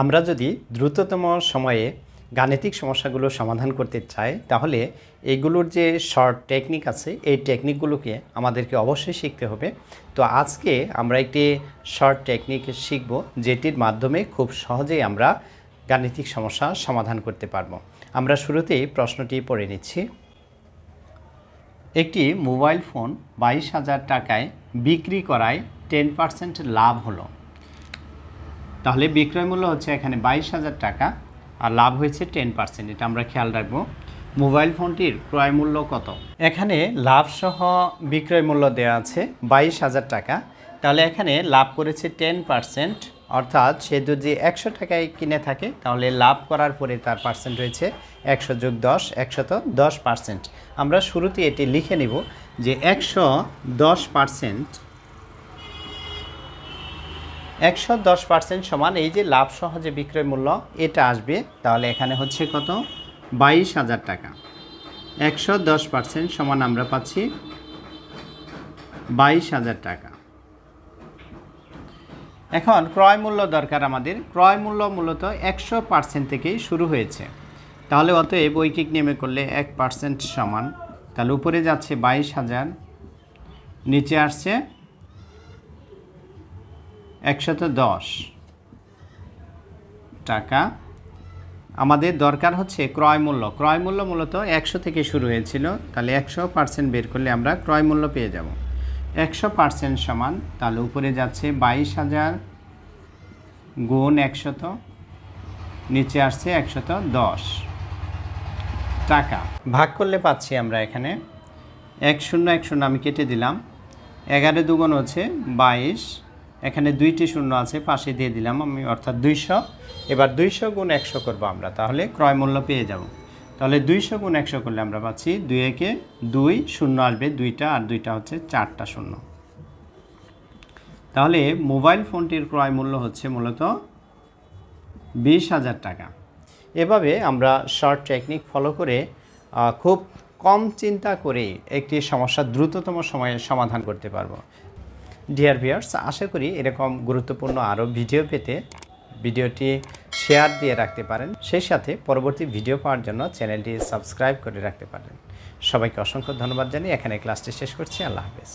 আমরা যদি দ্রুততম সময়ে গাণিতিক সমস্যাগুলো সমাধান করতে চাই, তাহলে এগুলোর যে শর্ট টেকনিক আছে, এই টেকনিকগুলোকে আমাদেরকে অবশ্যই শিখতে হবে। তো আজকে আমরা একটি শর্ট টেকনিক শিখব, যেটির মাধ্যমে খুব সহজেই আমরা গাণিতিক সমস্যা সমাধান করতে পারব। আমরা শুরুতেই প্রশ্নটি পড়ে নিচ্ছি। একটি মোবাইল ফোন বাইশ হাজার টাকায় বিক্রি করায় টেন পার্সেন্ট লাভ হলো। তাহলে বিক্রয় মূল্য হচ্ছে এখানে বাইশ হাজার টাকা আর লাভ হয়েছে টেন পার্সেন্ট। এটা আমরা খেয়াল রাখব। মোবাইল ফোনটির ক্রয় মূল্য কত? এখানে লাভ সহ বিক্রয় মূল্য দেওয়া আছে বাইশ হাজার টাকা। তাহলে এখানে লাভ করেছে টেন পার্সেন্ট, অর্থাৎ সে যদি একশো টাকায় কিনে থাকে, তাহলে লাভ করার পরে তার পার্সেন্ট রয়েছে একশো যোগ দশ একশত দশ পার্সেন্ট। আমরা শুরুতে এটি লিখে নিব যে একশো দশ পার্সেন্ট একশো দশ পার্সেন্ট সমান, এই যে লাভ সহজে বিক্রয় মূল্য, এটা আসবে। তাহলে এখানে হচ্ছে কত? বাইশ হাজার টাকা। একশো দশ পার্সেন্ট সমান আমরা পাচ্ছি বাইশ হাজার টাকা। এখন ক্রয় মূল্য দরকার আমাদের। ক্রয় মূল্য মূলত একশো পার্সেন্ট থেকেই শুরু হয়েছে। তাহলে অতএব ঐকিক নেমে করলে এক পার্সেন্ট সমান। তাহলে উপরে যাচ্ছে বাইশ হাজার, নিচে আসছে একশত দশ টাকা। আমাদের দরকার হচ্ছে ক্রয় মূল্য। ক্রয় মূল্য মূলত একশো থেকে শুরু হয়েছিল। তাহলে একশো পার্সেন্ট বের করলে আমরা ক্রয় মূল্য পেয়ে যাব। একশো পার্সেন্ট সমান, তাহলে উপরে যাচ্ছে বাইশ হাজার গুণ একশত, নিচে আসছে একশত দশ টাকা। ভাগ করলে পাচ্ছি আমরা এখানে এক শূন্য এক শূন্য আমি কেটে দিলাম। এগারো দুগুণ হচ্ছে বাইশ। এখানে দুইটি শূন্য আছে, পাশে দিয়ে দিলাম আমি, অর্থাৎ দুইশো। এবার দুইশো গুণ একশো করব আমরা, তাহলে ক্রয় মূল্য পেয়ে যাব। তাহলে দুইশো গুণ একশো করলে আমরা পাচ্ছি দুই একে দুই, শূন্য আসবে দুইটা, আর দুইটা হচ্ছে চারটা শূন্য। তাহলে মোবাইল ফোনটির ক্রয় মূল্য হচ্ছে মূলত বিশ হাজার টাকা। এভাবে আমরা শর্ট টেকনিক ফলো করে খুব কম চিন্তা করে একটি সমস্যা দ্রুততম সময়ে সমাধান করতে পারব। ডিয়ার ভিয়ার্স আশা করি এরকম গুরুত্বপূর্ণ আরও ভিডিও পেতে ভিডিওটি শেয়ার দিয়ে রাখতে পারেন। সেই সাথে পরবর্তী ভিডিও পাওয়ার জন্য চ্যানেলটি সাবস্ক্রাইব করে রাখতে পারেন। সবাইকে অসংখ্য ধন্যবাদ জানিয়ে এখানে ক্লাসটি শেষ করছি। আল্লাহ হাফেজ।